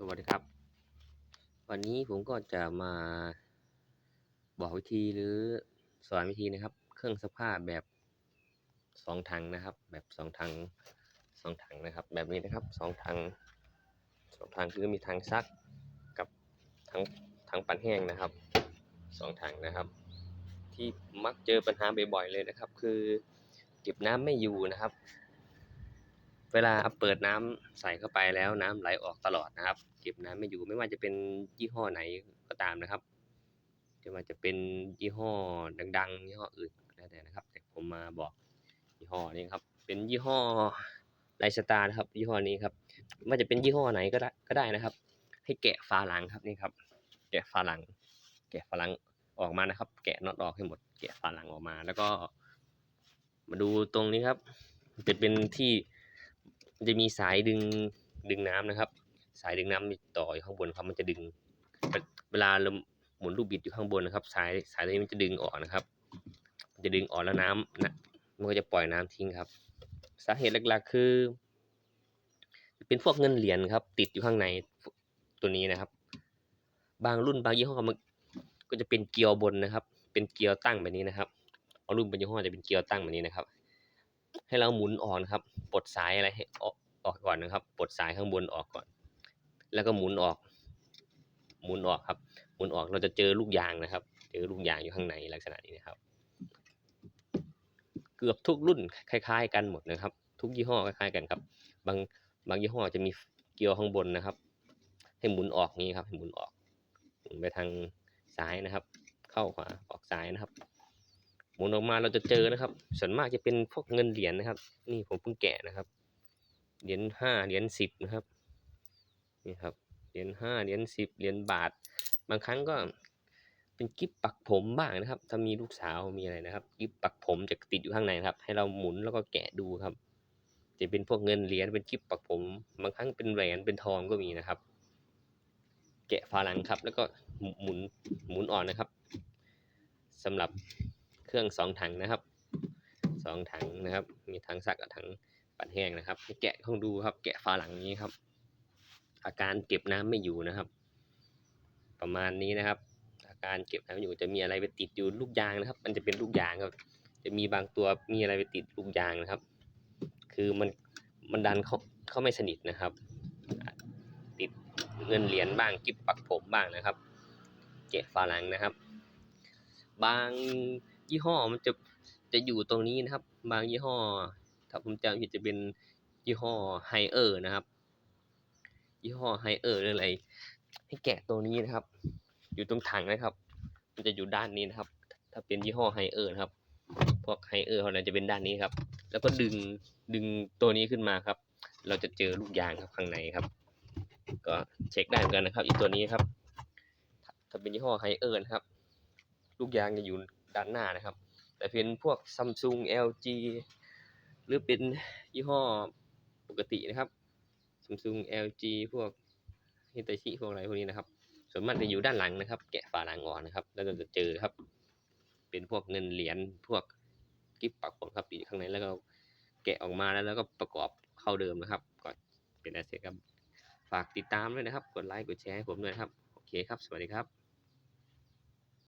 สวัสดีครับ วันนี้ผมก็จะมาบอกวิธีหรือสอนวิธีนะครับ เครื่องซักผ้าแบบสองถังนะครับ แบบสองถังสองถังนะครับ แบบนี้นะครับสองถังสองถังคือมีถังซักกับถังถังปั่นแห้งนะครับสองถังนะครับ ที่มักเจอปัญหาบ่อยๆเลยนะครับ คือเก็บน้ำไม่อยู่นะครับ เวลาเปิดน้ำใส่เข้าไปแล้วน้ำไหลออกตลอดนะครับเก็บน้ำไม่อยู่ไม่ว่าจะเป็นยี่ห้อไหนก็ตามนะครับไม่ว่าจะเป็นยี่ห้อดังๆยี่ห้ออื่นแล้วแต่นะครับ แต่ผมมาบอกยี่ห้อนี้ครับ เป็นยี่ห้อไลสตาร์นะครับยี่ห้อนี้ครับไม่ว่าจะเป็นยี่ห้อไหนก็ได้ก็ได้นะครับ ให้แกะฝาหลังครับนี่ครับ แกะฝาหลัง แกะฝาหลังออกมานะครับ แกะน็อตออกให้หมด แกะฝาหลังออกมา แล้วก็ มาดูตรงนี้ครับเป็นเป็นที่ มันจะมีสายดึงดึงน้ำนะครับ สายดึงน้ำมีต่ออยู่ข้างบนครับมันจะดึง เวลาเราหมุนลูกบิดอยู่ข้างบนนะครับ สายสายตัวนี้มันจะดึงออกนะครับ มันจะดึงออกแล้วน้ำนะมันก็จะปล่อยน้ำทิ้งครับ สาเหตุหลักๆคือ เป็นพวกเงินเหรียญครับ ติดอยู่ข้างในตัวนี้นะครับ บางรุ่นบางยี่ห้อมันก็จะเป็นเกลียวบนนะครับ เป็นเกลียวตั้งแบบนี้นะครับบารุ่นบางยี่ห้อจะเป็นเกลียวตั้งแบบนี้นะครับ ให้เราหมุนออกนะครับปลดสายอะไรให้ออกออกก่อนนะครับปลดสายข้างบนออกก่อน แล้วก็หมุนออก หมุนออกครับ หมุนออกเราจะเจอลูกยางนะครับ เจอลูกยางอยู่ข้างในลักษณะนี้นะครับ เกือบทุกรุ่นคล้าย ๆ กันหมดนะครับ ทุกยี่ห้อคล้ายๆกันครับ บางบางยี่ห้อจะมีเกลียวข้างบนนะครับ ให้หมุนออกนี้ครับให้หมุนออกหมุนไปทางซ้ายนะครับ เข้าขวาออกซ้ายนะครับ หมุนออกมาเราจะเจอนะครับ ส่วนมากจะเป็นพวกเงินเหรียญนะครับ นี่ผมเพิ่งแกะนะครับเหรียญห้าเหรียญสิบนะครับนี่ครับเหรียญห้าเหรียญสิบเหรียญบาท บางครั้งก็เป็นกิ๊บปักผมบ้างนะครับ ถ้ามีลูกสาวมีอะไรนะครับกิ๊บปักผมจะติดอยู่ข้างในนะครับ ให้เราหมุนแล้วก็แกะดูครับ จะเป็นพวกเงินเหรียญเป็นกิ๊บปักผม บางครั้งเป็นแหวนเป็นทองก็มีนะครับ แกะฝาหลังครับ แล้วก็หมุนหมุนอ่อนนะครับสำหรับ เครื่องสองถังนะครับสองถังนะครับ มีถังซักกับถังปั่นแห้งนะครับแกะลองดูครับ แกะฝาหลังนี้ครับ อาการเก็บน้ำไม่อยู่นะครับ ประมาณนี้นะครับ อาการเก็บน้ำไม่อยู่จะมีอะไรไปติดอยู่ลูกยางนะครับ มันจะเป็นลูกยางครับ จะมีบางตัวมีอะไรไปติดลูกยางนะครับ คือมันมันดันเขาเขาไม่สนิทนะครับ ติดเงินเหรียญบ้างกิ๊บปักผมบ้างนะครับแกะฝาหลังนะครับ บาง ยี่ห้อมันจะจะอยู่ตรงนี้นะครับ บางยี่ห้อ ถ้าผมจำผิดจะเป็นยี่ห้อไฮเออร์นะครับ ยี่ห้อไฮเออร์หรืออะไร ให้แกะตัวนี้นะครับ อยู่ตรงถังนะครับ มันจะอยู่ด้านนี้นะครับ ถ้าเป็นยี่ห้อไฮเออร์นะครับ พวกไฮเออร์เขาจะเป็นด้านนี้ครับ แล้วก็ดึงดึงตัวนี้ขึ้นมาครับ เราจะเจอลูกยางครับข้างในครับ ก็เช็คได้เหมือนกันนะครับ อีกตัวนี้ครับ ถ้าเป็นยี่ห้อไฮเออร์นะครับ ลูกยางจะอยู่ ด้านหน้านะครับ แต่เป็นพวก Samsung LG หรือเป็นยี่ห้อปกตินะครับ Samsung LG พวก Hitachi พวกอะไรพวกนี้นะครับส่วนมากจะอยู่ด้านหลังนะครับ แกะฝาหลังออกนะครับ แล้วเราจะเจอครับ เป็นพวกเงินเหรียญพวกกิ๊บปักผมครับติดข้างในแล้วก็แกะออกมาแล้วแล้วก็ประกอบเข้าเดิมนะครับก็เป็นอะไรเสร็จครับฝากติดตามด้วยนะครับ กดไลค์กดแชร์ให้ผมด้วยครับ โอเคครับ สวัสดีครับ